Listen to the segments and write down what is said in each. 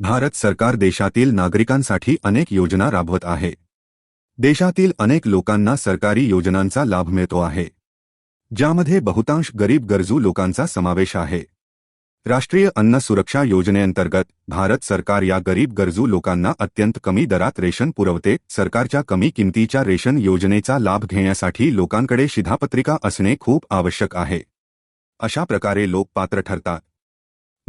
भारत सरकार देशातील नागरिकांसाठी अनेक योजना राबवत आहे. देशातील अनेक लोकांना सरकारी योजनांचा लाभ मिळतो आहे. ज्यामध्ये बहुतांश गरीब गरजू लोकांचा समावेश आहे. राष्ट्रीय अन्न सुरक्षा योजनेअंतर्गत भारत सरकार या गरीब गरजू लोकांना अत्यंत कमी दरात रेशन पुरवते, सरकारच्या कमी किमतीच्या रेशन योजनेचा लाभ घेण्यासाठी लोकांकडे शिधापत्रिका असणे खूप आवश्यक आहे. अशा प्रकारे लोक पात्र ठरतात.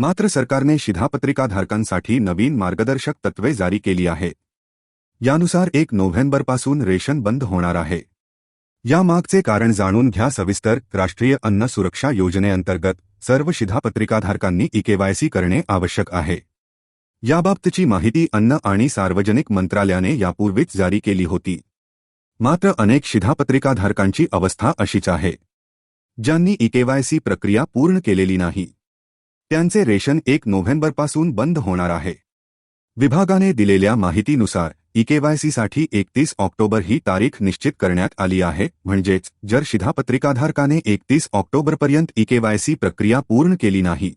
मात्र सरकारने शिधापत्रिकाधारकांसाठी नवीन मार्गदर्शक तत्वे जारी केली आहेत. यानुसार एक नोव्हेंबरपासून रेशन बंद होणार आहे. यामागचे कारण जाणून घ्या सविस्तर राष्ट्रीय अन्न सुरक्षा योजनेअंतर्गत सर्व शिधापत्रिकाधारकांनी इकेवायसी करणे आवश्यक आहे. याबाबतची माहिती अन्न आणि सार्वजनिक मंत्रालयाने यापूर्वीच जारी केली होती. मात्र अनेक शिधापत्रिकाधारकांची अवस्था अशीच आहे. ज्यांनी इकेवायसी प्रक्रिया पूर्ण केलेली नाही. त्यांचे रेशन एक नोव्हेंबरपासून बंद होणार आहे. विभागाने दिलेल्या माहितीनुसार इकेवायसीसाठी एकतीस ऑक्टोबर ही तारीख निश्चित करण्यात आली आहे म्हणजेच जर शिधापत्रिकाधारकाने एकतीस ऑक्टोबरपर्यंत इकेवायसी प्रक्रिया पूर्ण केली नाही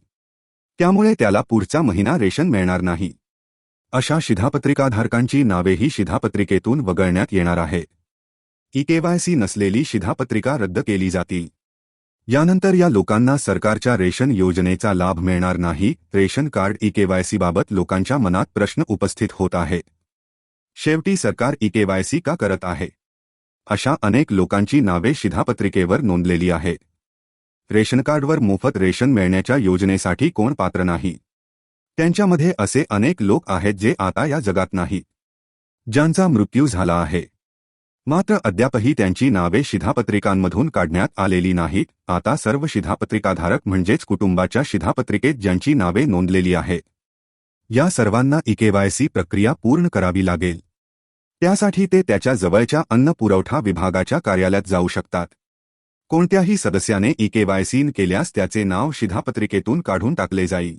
त्यामुळे त्याला पुढचा महिना रेशन मिळणार नाही. अशा शिधापत्रिकाधारकांची नावेही शिधापत्रिकेतून वगळण्यात येणार आहे. ईकेवायसी नसलेली शिधापत्रिका रद्द केली जातील. यानंतर या लोकांना सरकारच्या रेशन योजनेचा लाभ मिळणार नाही. रेशन कार्ड इकेवायसीबाबत लोकांच्या मनात प्रश्न उपस्थित होत आहे. शेवटी सरकार ईकेवायसी का करत आहे? अशा अनेक लोकांची नावे शिधापत्रिकेवर नोंदलेली आहे. रेशन कार्डवर मोफत रेशन मिळण्याच्या योजनेसाठी कोण पात्र नाही? त्यांच्यामध्ये असे अनेक लोक आहेत जे आता या जगात नाही. ज्यांचा मृत्यू झाला आहे. मात्र अद्यापही त्यांची नावे शिधापत्रिकांमधून काढण्यात आलेली नाहीत. आता सर्व शिधापत्रिकाधारक म्हणजेच कुटुंबाच्या शिधापत्रिकेत ज्यांची नावे नोंदलेली आहे. या सर्वांना इकेवायसी प्रक्रिया पूर्ण करावी लागेल. त्यासाठी ते त्याच्या जवळच्या अन्न पुरवठा विभागाच्या कार्यालयात जाऊ शकतात. कोणत्याही सदस्याने इकेवायसीन केल्यास त्याचे नाव शिधापत्रिकेतून काढून टाकले जाईल.